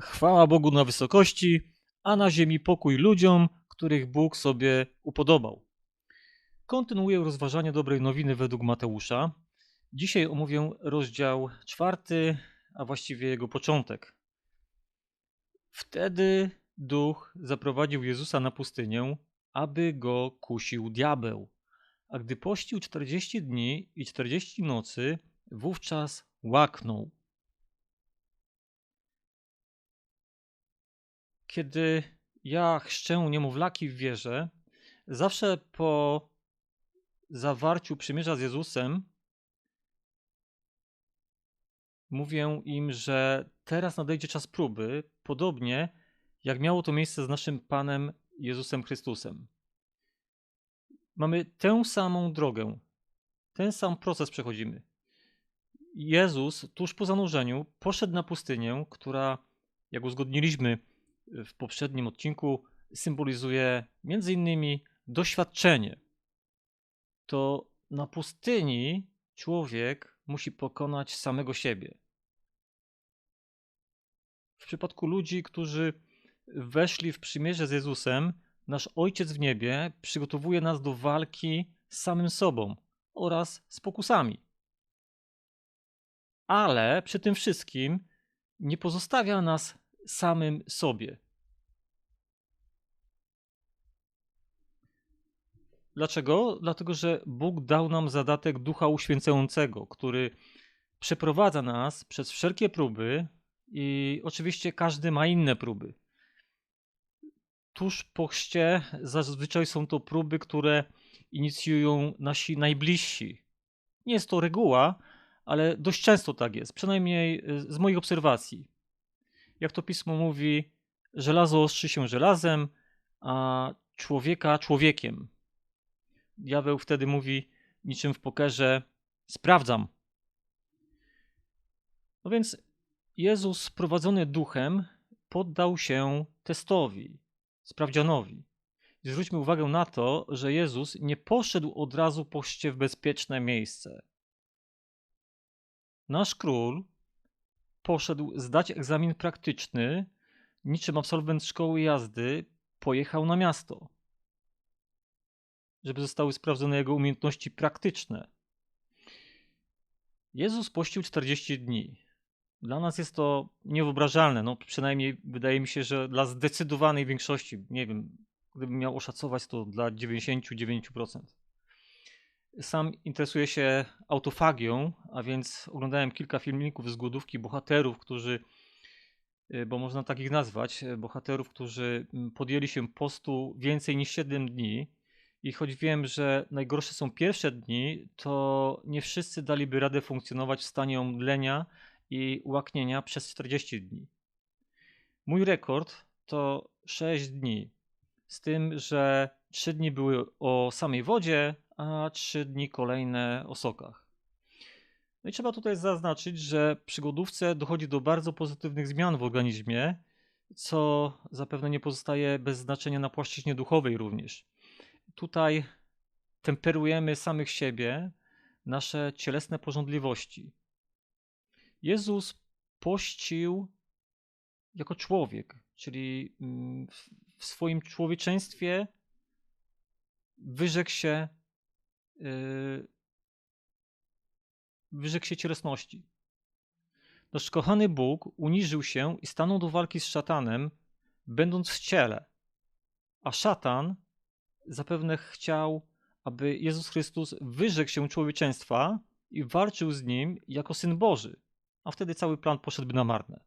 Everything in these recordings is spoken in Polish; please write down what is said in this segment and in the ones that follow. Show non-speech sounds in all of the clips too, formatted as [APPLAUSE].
Chwała Bogu na wysokości, a na ziemi pokój ludziom, których Bóg sobie upodobał. Kontynuuję rozważanie dobrej nowiny według Mateusza. Dzisiaj omówię rozdział czwarty, a właściwie jego początek. Wtedy duch zaprowadził Jezusa na pustynię, aby go kusił diabeł. A gdy pościł czterdzieści dni i czterdzieści nocy, wówczas łaknął. Kiedy ja chrzczę niemowlaki w wierze, zawsze po zawarciu przymierza z Jezusem mówię im, że teraz nadejdzie czas próby, podobnie jak miało to miejsce z naszym Panem Jezusem Chrystusem. Mamy tę samą drogę, ten sam proces przechodzimy. Jezus tuż po zanurzeniu poszedł na pustynię, która, jak uzgodniliśmy w poprzednim odcinku, symbolizuje między innymi doświadczenie. To na pustyni człowiek musi pokonać samego siebie. W przypadku ludzi, którzy weszli w przymierze z Jezusem, nasz Ojciec w niebie przygotowuje nas do walki z samym sobą oraz z pokusami. Ale przy tym wszystkim nie pozostawia nas samym sobie. Dlaczego? Dlatego, że Bóg dał nam zadatek Ducha Uświęcającego, który przeprowadza nas przez wszelkie próby i oczywiście każdy ma inne próby. Tuż po chrzcie zazwyczaj są to próby, które inicjują nasi najbliżsi. Nie jest to reguła, ale dość często tak jest, przynajmniej z moich obserwacji. Jak to pismo mówi, żelazo ostrzy się żelazem, a człowieka człowiekiem. Diabeł wtedy mówi, niczym w pokerze, sprawdzam. No więc Jezus, prowadzony duchem, poddał się testowi, sprawdzianowi. Zwróćmy uwagę na to, że Jezus nie poszedł od razu po w bezpieczne miejsce. Nasz król poszedł zdać egzamin praktyczny, niczym absolwent szkoły jazdy, pojechał na miasto, żeby zostały sprawdzone jego umiejętności praktyczne. Jezus pościł 40 dni. Dla nas jest to niewyobrażalne. No, przynajmniej wydaje mi się, że dla zdecydowanej większości, nie wiem, gdybym miał oszacować, to dla 99%. Sam interesuję się autofagią, a więc oglądałem kilka filmików z głodówki bohaterów, którzy, y, bo można tak ich nazwać, y, bohaterów, którzy mm, podjęli się postu więcej niż 7 dni. I choć wiem, że najgorsze są pierwsze dni, to nie wszyscy daliby radę funkcjonować w stanie omdlenia i łaknienia przez 40 dni. Mój rekord to 6 dni, z tym, że 3 dni były o samej wodzie, a 3 dni kolejne o sokach. No i trzeba tutaj zaznaczyć, że przy głodówce dochodzi do bardzo pozytywnych zmian w organizmie, co zapewne nie pozostaje bez znaczenia na płaszczyźnie duchowej również. Tutaj temperujemy samych siebie, nasze cielesne porządliwości. Jezus pościł jako człowiek, czyli mm, w swoim człowieczeństwie wyrzekł się wyrzekł się cielesności. Nasz kochany Bóg uniżył się i stanął do walki z szatanem, będąc w ciele. A szatan zapewne chciał, aby Jezus Chrystus wyrzekł się człowieczeństwa i walczył z nim jako syn Boży. A wtedy cały plan poszedłby na marne.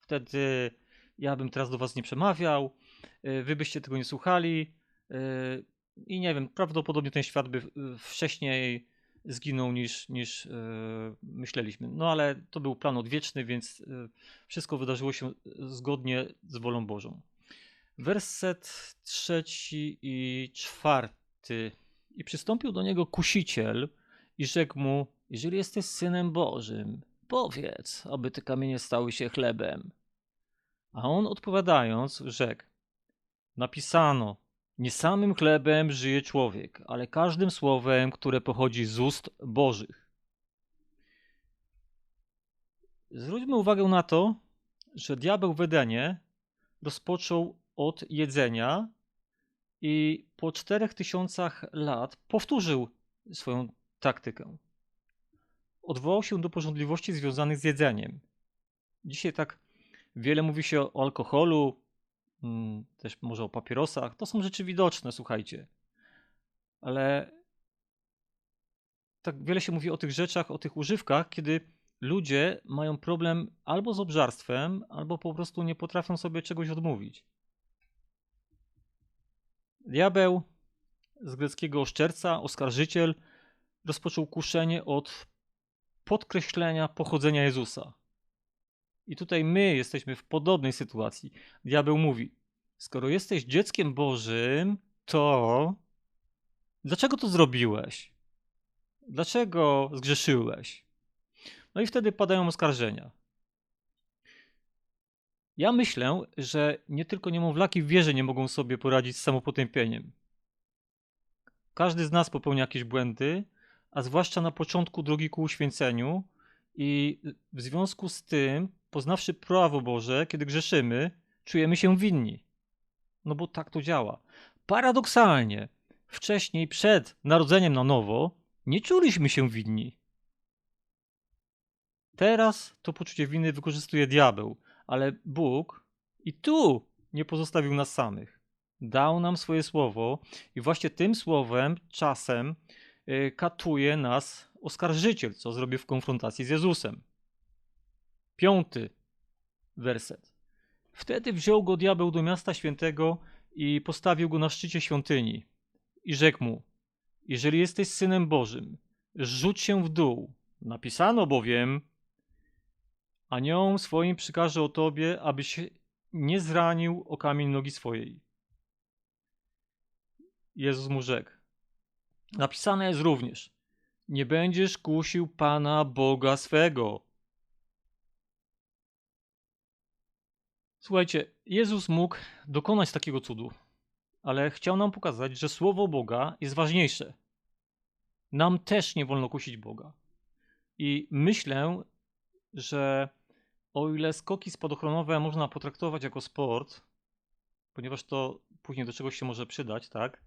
Wtedy ja bym teraz do was nie przemawiał, yy, wy byście tego nie słuchali, yy, i nie wiem, prawdopodobnie ten świat by wcześniej zginął niż, niż yy, myśleliśmy. No ale to był plan odwieczny, więc yy, wszystko wydarzyło się zgodnie z wolą Bożą. Werset trzeci i czwarty. I przystąpił do niego kusiciel i rzekł mu: Jeżeli jesteś synem Bożym, powiedz, aby te kamienie stały się chlebem. A on odpowiadając, rzekł: Napisano, nie samym chlebem żyje człowiek, ale każdym słowem, które pochodzi z ust Bożych. Zwróćmy uwagę na to, że diabeł w Edenie rozpoczął od jedzenia i po czterech tysiącach lat powtórzył swoją taktykę. Odwołał się do porządliwości związanych z jedzeniem. Dzisiaj tak wiele mówi się o alkoholu, też może o papierosach. To są rzeczy widoczne, słuchajcie. Ale tak wiele się mówi o tych rzeczach, o tych używkach, kiedy ludzie mają problem albo z obżarstwem, albo po prostu nie potrafią sobie czegoś odmówić. Diabeł z greckiego oszczerca, oskarżyciel, rozpoczął kuszenie od podkreślenia pochodzenia Jezusa. I tutaj my jesteśmy w podobnej sytuacji. Diabeł mówi: Skoro jesteś dzieckiem Bożym, to dlaczego to zrobiłeś? Dlaczego zgrzeszyłeś? No i wtedy padają oskarżenia. Ja myślę, że nie tylko niemowlaki w wierze nie mogą sobie poradzić z samopotępieniem. Każdy z nas popełnia jakieś błędy, a zwłaszcza na początku drogi ku uświęceniu i w związku z tym, poznawszy prawo Boże, kiedy grzeszymy, czujemy się winni. No bo tak to działa. Paradoksalnie, wcześniej, przed narodzeniem na nowo, nie czuliśmy się winni. Teraz to poczucie winy wykorzystuje diabeł, ale Bóg i tu nie pozostawił nas samych. Dał nam swoje słowo i właśnie tym słowem czasem y, katuje nas oskarżyciel, co zrobił w konfrontacji z Jezusem. Piąty werset. Wtedy wziął go diabeł do miasta świętego i postawił go na szczycie świątyni. I rzekł mu: Jeżeli jesteś synem Bożym, rzuć się w dół. Napisano bowiem: Aniołom swoim przykaże o tobie, abyś nie zranił o kamień nogi swojej. Jezus mu rzekł. Napisane jest również: Nie będziesz kusił Pana Boga swego. Słuchajcie, Jezus mógł dokonać takiego cudu, ale chciał nam pokazać, że słowo Boga jest ważniejsze. Nam też nie wolno kusić Boga. I myślę, że o ile skoki spadochronowe można potraktować jako sport, ponieważ to później do czegoś się może przydać, tak?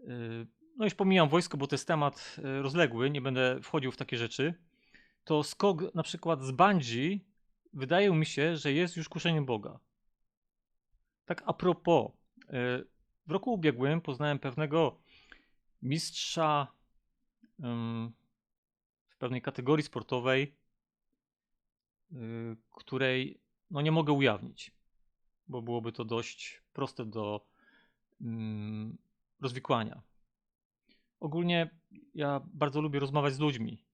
Yy, no już pomijam wojsko, bo to jest temat yy, rozległy, nie będę wchodził w takie rzeczy. To skok na przykład z bungee wydaje mi się, że jest już kuszeniem Boga. Tak a propos, yy, w roku ubiegłym poznałem pewnego mistrza w pewnej kategorii sportowej, Y, której no nie mogę ujawnić, bo byłoby to dość proste do mm, rozwikłania. Ogólnie ja bardzo lubię rozmawiać z ludźmi,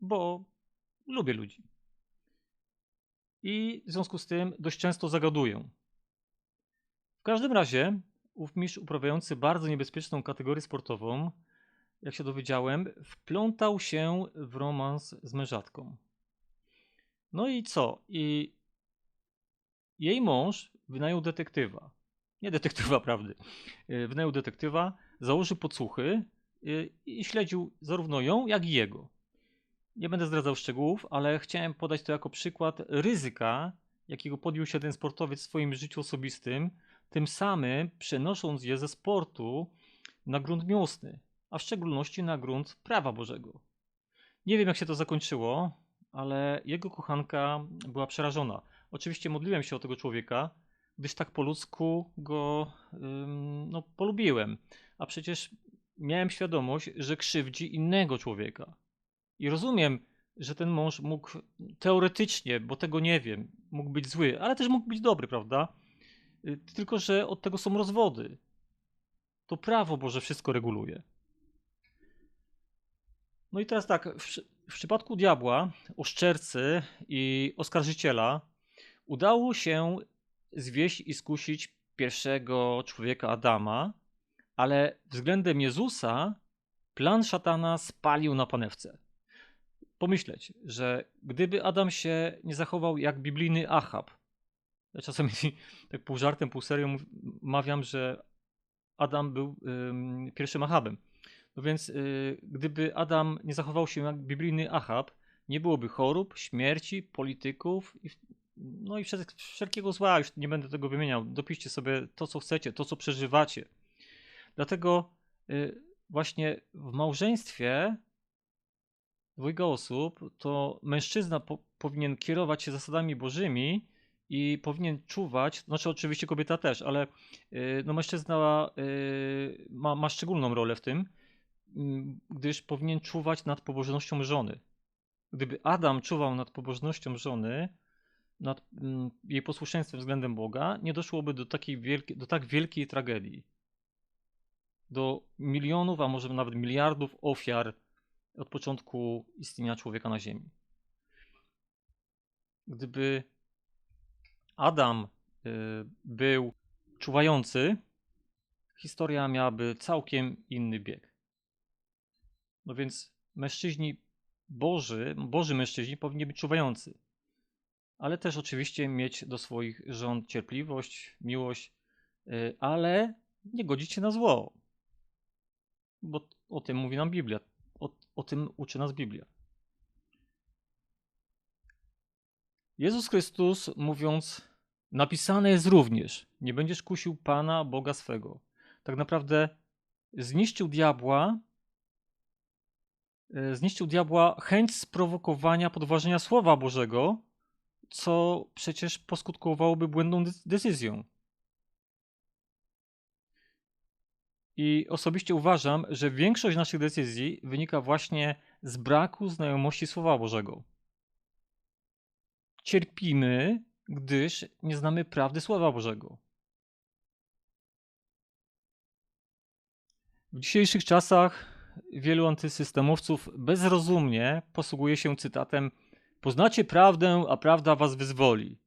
bo lubię ludzi. I w związku z tym dość często zagaduję. W każdym razie, ów mistrz uprawiający bardzo niebezpieczną kategorię sportową, jak się dowiedziałem, wplątał się w romans z mężatką. No i co? I jej mąż wynajął detektywa. Nie detektywa [LAUGHS] prawdy. Y, wynajął detektywa, założył podsłuchy y, i śledził zarówno ją, jak i jego. Nie będę zdradzał szczegółów, ale chciałem podać to jako przykład ryzyka, jakiego podjął się ten sportowiec w swoim życiu osobistym, tym samym przenosząc je ze sportu na grunt miłosny, a w szczególności na grunt prawa Bożego. Nie wiem, jak się to zakończyło, ale jego kochanka była przerażona. Oczywiście modliłem się o tego człowieka, gdyż tak po ludzku go no, polubiłem. A przecież miałem świadomość, że krzywdzi innego człowieka. I rozumiem, że ten mąż mógł teoretycznie, bo tego nie wiem, mógł być zły, ale też mógł być dobry, prawda? Y, tylko, że od tego są rozwody. To prawo Boże wszystko reguluje. No i teraz tak, w przypadku diabła, oszczercy i oskarżyciela udało się zwieść i skusić pierwszego człowieka Adama, ale względem Jezusa plan szatana spalił na panewce. Pomyśleć, że gdyby Adam się nie zachował jak biblijny Achab, ja czasami [LAUGHS] tak pół żartem, pół serio mawiam, że Adam był ym, pierwszym Achabem. No więc y, gdyby Adam nie zachował się jak biblijny Achab, nie byłoby chorób, śmierci, polityków i no i wszelkiego zła, już nie będę tego wymieniał. Dopiszcie sobie to, co chcecie, to, co przeżywacie. Dlatego y, właśnie w małżeństwie dwojga osób, to mężczyzna po, powinien kierować się zasadami bożymi i powinien czuwać, znaczy oczywiście kobieta też, ale y, no mężczyzna y, ma, ma szczególną rolę w tym, mm, gdyż powinien czuwać nad pobożnością żony. Gdyby Adam czuwał nad pobożnością żony, nad mm, jej posłuszeństwem względem Boga, nie doszłoby do, takiej wielkiej, do tak wielkiej tragedii. Do milionów, a może nawet miliardów ofiar od początku istnienia człowieka na Ziemi. Gdyby Adam y, był czuwający, historia miałaby całkiem inny bieg. No więc mężczyźni Boży, Boży mężczyźni powinni być czuwający, ale też oczywiście mieć do swoich żon cierpliwość, miłość, y, ale nie godzić się na zło. Bo o tym mówi nam Biblia. O, o tym uczy nas Biblia. Jezus Chrystus mówiąc, napisane jest również, nie będziesz kusił Pana Boga swego. Tak naprawdę zniszczył diabła, e, zniszczył diabła chęć sprowokowania podważenia Słowa Bożego, co przecież poskutkowałoby błędną decyzją. I osobiście uważam, że większość naszych decyzji wynika właśnie z braku znajomości Słowa Bożego. Cierpimy, gdyż nie znamy prawdy Słowa Bożego. W dzisiejszych czasach wielu antysystemowców bezrozumnie posługuje się cytatem: Poznacie prawdę, a prawda was wyzwoli.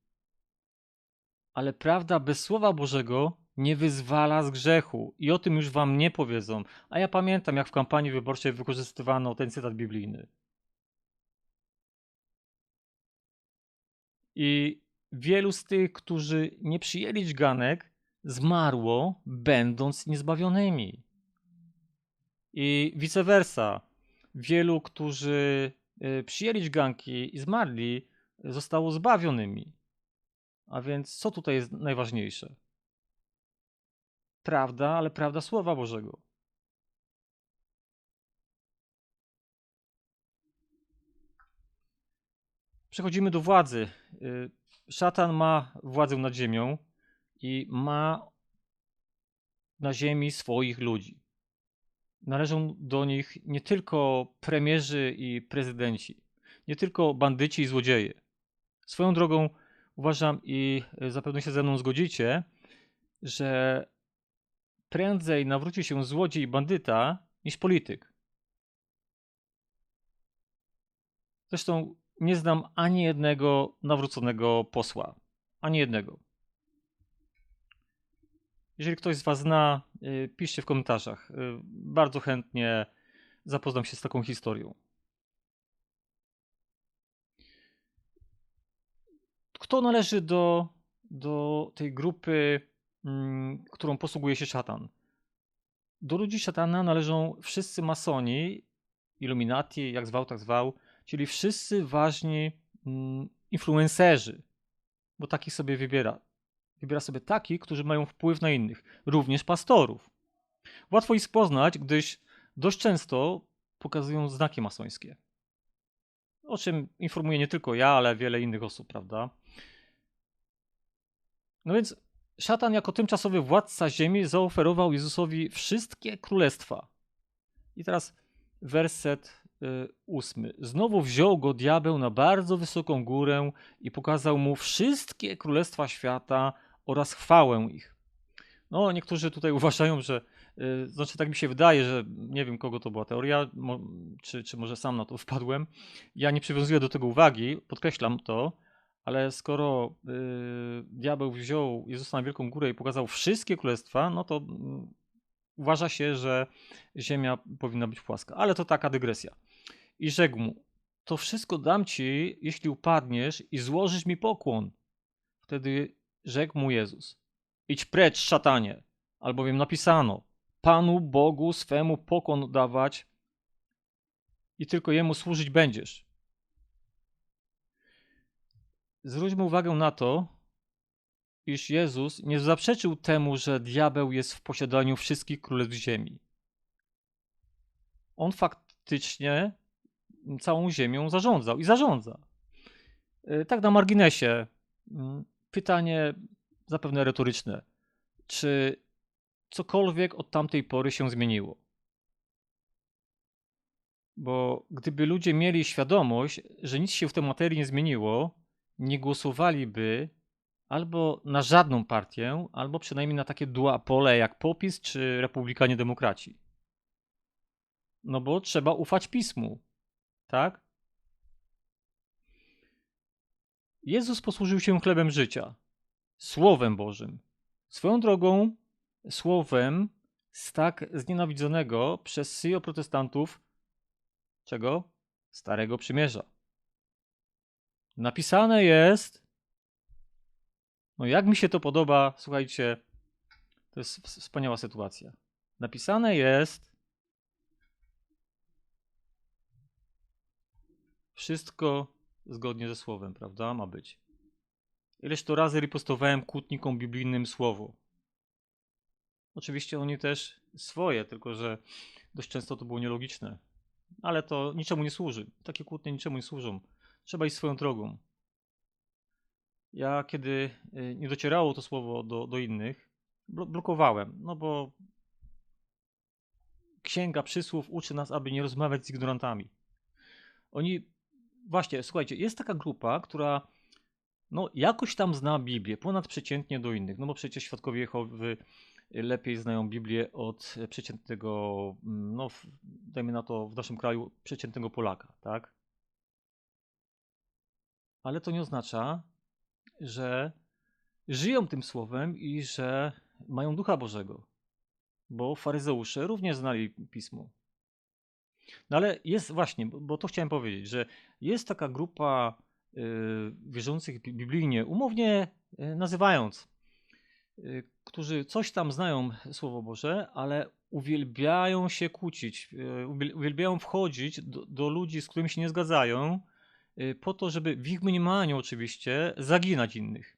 Ale prawda bez Słowa Bożego nie wyzwala z grzechu i o tym już wam nie powiedzą. A ja pamiętam, jak w kampanii wyborczej wykorzystywano ten cytat biblijny. I wielu z tych, którzy nie przyjęli dźganek, zmarło, będąc niezbawionymi. I vice versa. Wielu, którzy y, przyjęli dźganki i zmarli, zostało zbawionymi. A więc co tutaj jest najważniejsze? Prawda, ale prawda Słowa Bożego. Przechodzimy do władzy. Y, szatan ma władzę nad ziemią i ma na ziemi swoich ludzi. Należą do nich nie tylko premierzy i prezydenci, nie tylko bandyci i złodzieje. Swoją drogą uważam i zapewne się ze mną zgodzicie, że prędzej nawróci się złodziej i bandyta niż polityk. Zresztą nie znam ani jednego nawróconego posła. Ani jednego. Jeżeli ktoś z Was zna, y, piszcie w komentarzach. Y, bardzo chętnie zapoznam się z taką historią. Kto należy do, do tej grupy którą posługuje się szatan. Do ludzi szatana należą wszyscy masoni, iluminati, jak zwał, tak zwał, czyli wszyscy ważni mm, influencerzy, bo takich sobie wybiera. Wybiera sobie takich, którzy mają wpływ na innych, również pastorów. Łatwo ich poznać, gdyż dość często pokazują znaki masońskie. O czym informuję nie tylko ja, ale wiele innych osób, prawda? No więc szatan jako tymczasowy władca ziemi zaoferował Jezusowi wszystkie królestwa. I teraz werset y, ósmy. Znowu wziął go diabeł na bardzo wysoką górę i pokazał mu wszystkie królestwa świata oraz chwałę ich. No, niektórzy tutaj [LAUGHS] uważają, że, y, znaczy tak mi się wydaje, że nie wiem kogo to była teoria, czy, czy może sam na to wpadłem. Ja nie przywiązuję do tego uwagi, podkreślam to, ale skoro y, diabeł wziął Jezusa na wielką górę i pokazał wszystkie królestwa, no to y, uważa się, że ziemia powinna być płaska. Ale to taka dygresja. I rzekł mu, to wszystko dam ci, jeśli upadniesz i złożysz mi pokłon. Wtedy rzekł mu Jezus, idź precz, szatanie, albowiem napisano, Panu Bogu swemu pokłon dawać i tylko Jemu służyć będziesz. Zwróćmy uwagę na to, iż Jezus nie zaprzeczył temu, że diabeł jest w posiadaniu wszystkich królestw ziemi. On faktycznie całą ziemią zarządzał i zarządza. Y, Tak na marginesie. mm, Pytanie zapewne retoryczne. Czy cokolwiek od tamtej pory się zmieniło? Bo gdyby ludzie mieli świadomość, że nic się w tej materii nie zmieniło, nie głosowaliby albo na żadną partię, albo przynajmniej na takie duopole jak POPIS czy Republikanie Demokraci. No bo trzeba ufać pismu, tak? Jezus posłużył się chlebem życia, Słowem Bożym. Swoją drogą, słowem z tak znienawidzonego przez syjo protestantów czego? Starego Przymierza. Napisane jest, no jak mi się to podoba, słuchajcie, to jest ws- wspaniała sytuacja. Napisane jest wszystko zgodnie ze słowem, prawda? Ma być. Ileż to razy ripostowałem kłótnikom biblijnym słowo. Oczywiście oni też swoje, tylko że dość często to było nielogiczne. Ale to niczemu nie służy. Takie kłótnie niczemu nie służą. Trzeba iść swoją drogą. Ja, kiedy y, nie docierało to słowo do, do innych, blo- blokowałem. No bo księga przysłów uczy nas, aby nie rozmawiać z ignorantami. Oni, właśnie, słuchajcie, jest taka grupa, która no, jakoś tam zna Biblię, ponadprzeciętnie do innych. No bo przecież świadkowie Jehowy lepiej znają Biblię od przeciętnego, mm, no dajmy na to w naszym kraju, przeciętnego Polaka, tak? Ale to nie oznacza, że żyją tym słowem i że mają Ducha Bożego, bo faryzeusze również znali Pismo. No ale jest właśnie, bo- to chciałem powiedzieć, że jest taka grupa y, wierzących bi- biblijnie, umownie y, nazywając, y, którzy coś tam znają Słowo Boże, ale uwielbiają się kłócić, uwiel- uwielbiają wchodzić do, do ludzi, z którymi się nie zgadzają, po to, żeby w ich mniemaniu oczywiście zaginać innych.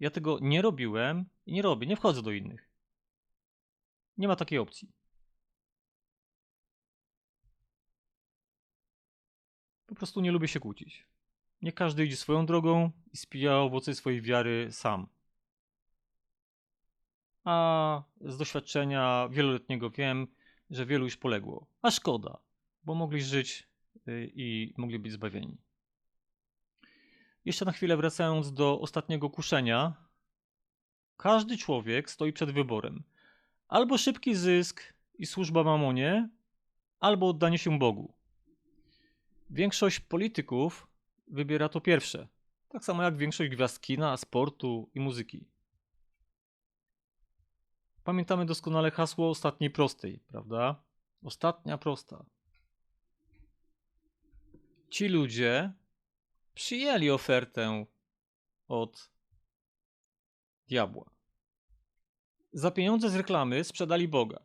Ja tego nie robiłem i nie robię, nie wchodzę do innych. Nie ma takiej opcji. Po prostu nie lubię się kłócić. Nie każdy idzie swoją drogą i spija owoce swojej wiary sam. A z doświadczenia wieloletniego wiem, że wielu już poległo. A szkoda, bo mogli żyć y, i mogli być zbawieni. Jeszcze na chwilę wracając do ostatniego kuszenia. Każdy człowiek stoi przed wyborem. Albo szybki zysk i służba mamonie, albo oddanie się Bogu. Większość polityków wybiera to pierwsze. Tak samo jak większość gwiazd kina, sportu i muzyki. Pamiętamy doskonale hasło ostatniej prostej, prawda? Ostatnia prosta. Ci ludzie przyjęli ofertę od diabła. Za pieniądze z reklamy sprzedali Boga.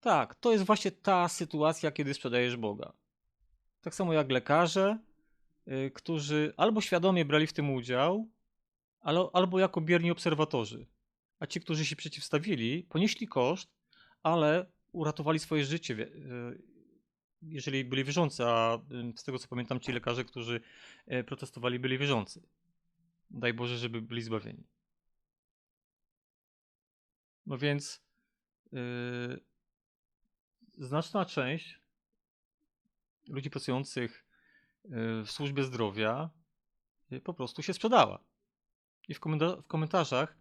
Tak, to jest właśnie ta sytuacja, kiedy sprzedajesz Boga. Tak samo jak lekarze, y, którzy albo świadomie brali w tym udział, albo jako bierni obserwatorzy. A ci, którzy się przeciwstawili, ponieśli koszt, ale uratowali swoje życie, y, jeżeli byli wierzący. A y, z tego co pamiętam, ci lekarze, którzy y, protestowali, byli wierzący. Daj Boże, żeby byli zbawieni. No więc yy, znaczna część ludzi pracujących yy, w służbie zdrowia yy, po prostu się sprzedała. I w, komenta- w komentarzach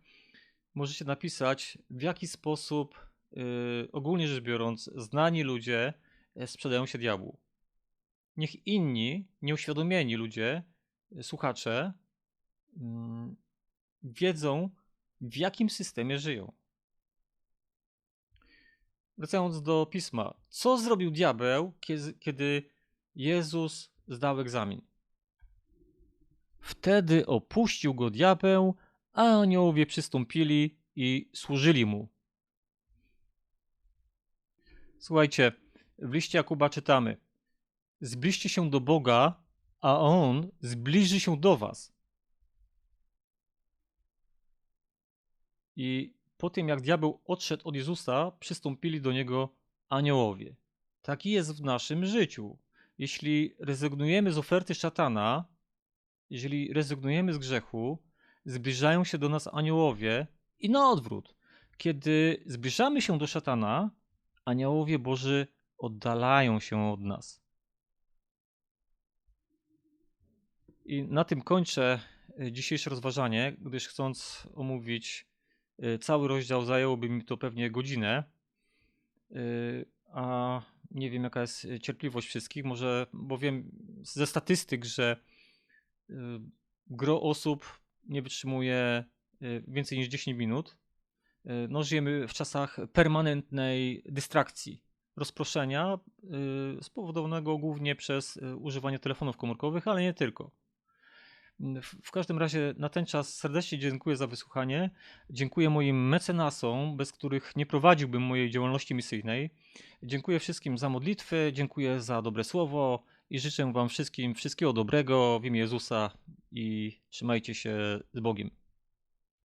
możecie napisać, w jaki sposób, yy, ogólnie rzecz biorąc, znani ludzie e, sprzedają się diabłu. Niech inni, nieuświadomieni ludzie, e, słuchacze, mm, wiedzą, w jakim systemie żyją. Wracając do pisma. Co zrobił diabeł, kiedy Jezus zdał egzamin? Wtedy opuścił go diabeł, a aniołowie przystąpili i służyli mu. Słuchajcie, w liście Jakuba czytamy: Zbliżcie się do Boga, a On zbliży się do Was. I po tym, jak diabeł odszedł od Jezusa, przystąpili do niego aniołowie. Taki jest w naszym życiu. Jeśli rezygnujemy z oferty szatana, jeżeli rezygnujemy z grzechu, zbliżają się do nas aniołowie i na odwrót. Kiedy zbliżamy się do szatana, aniołowie Boży oddalają się od nas. I na tym kończę e, dzisiejsze rozważanie, gdyż chcąc omówić e, cały rozdział, zajęłoby mi to pewnie godzinę. E, a nie wiem, jaka jest cierpliwość wszystkich, może, bo wiem ze statystyk, że gro osób nie wytrzymuje więcej niż 10 minut. No, żyjemy w czasach permanentnej dystrakcji, rozproszenia, spowodowanego głównie przez używanie telefonów komórkowych, ale nie tylko. W każdym razie na ten czas serdecznie dziękuję za wysłuchanie. Dziękuję moim mecenasom, bez których nie prowadziłbym mojej działalności misyjnej. Dziękuję wszystkim za modlitwy, dziękuję za dobre słowo i życzę Wam wszystkim wszystkiego dobrego w imię Jezusa i trzymajcie się z Bogiem.